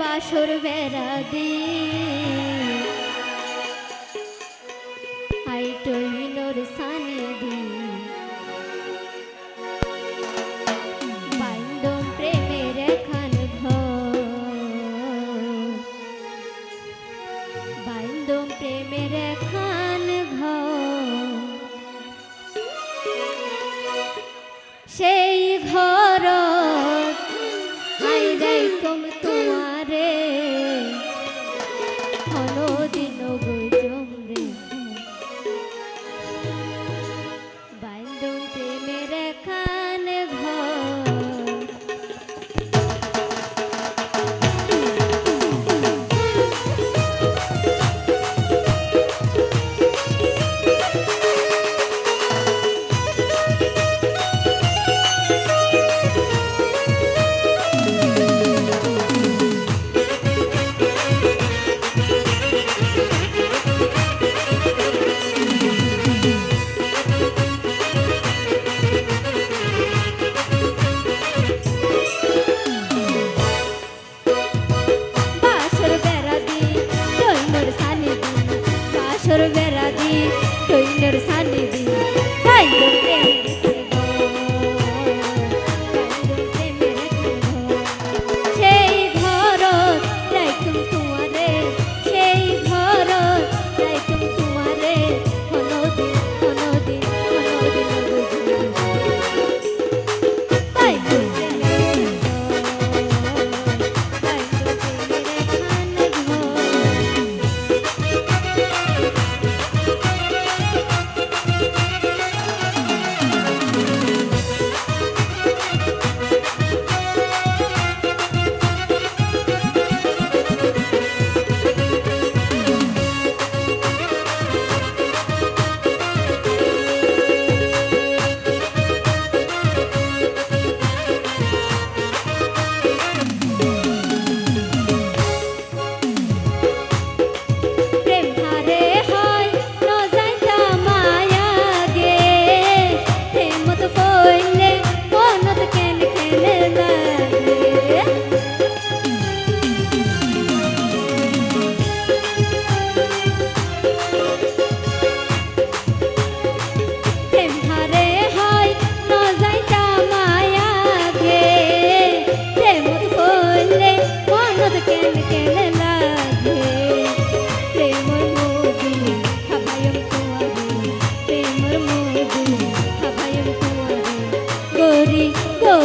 বাসর বেড়া দিয়ে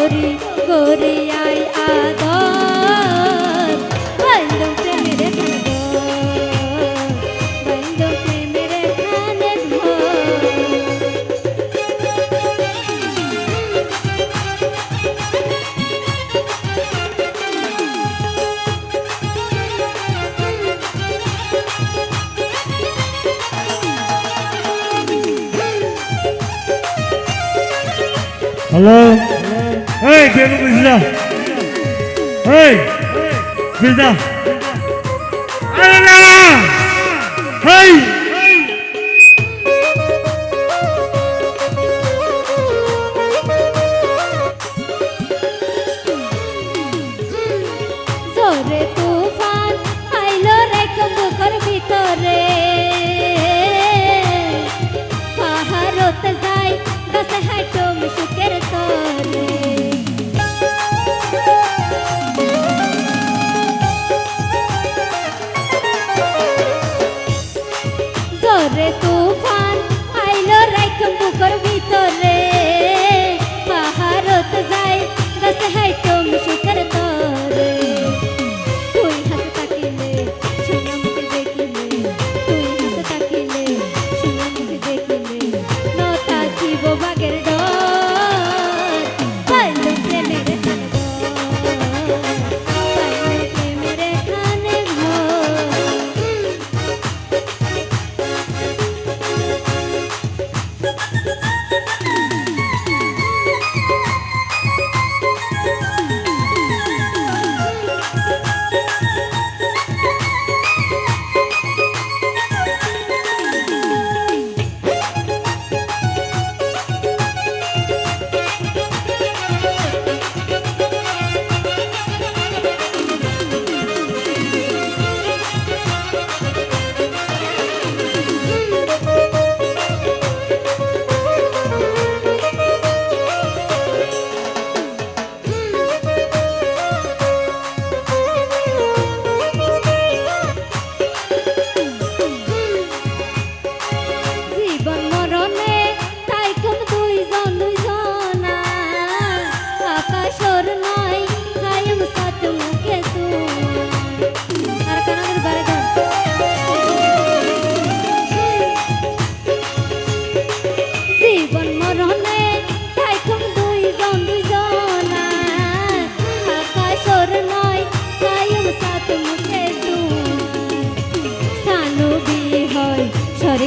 করি করি আই আদর বন্ধু প্রেমের বন্ধু প্রেমের খানে Hello? 에이, 배고프시다. 에이, 배다.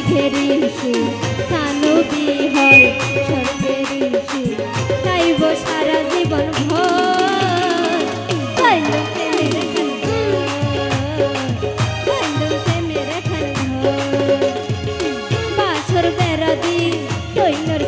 দুঃখের সে সানবি হয় সর্বের সে তাইব সারা জীবন ভর বাসর বেড়া দি দৈন্যর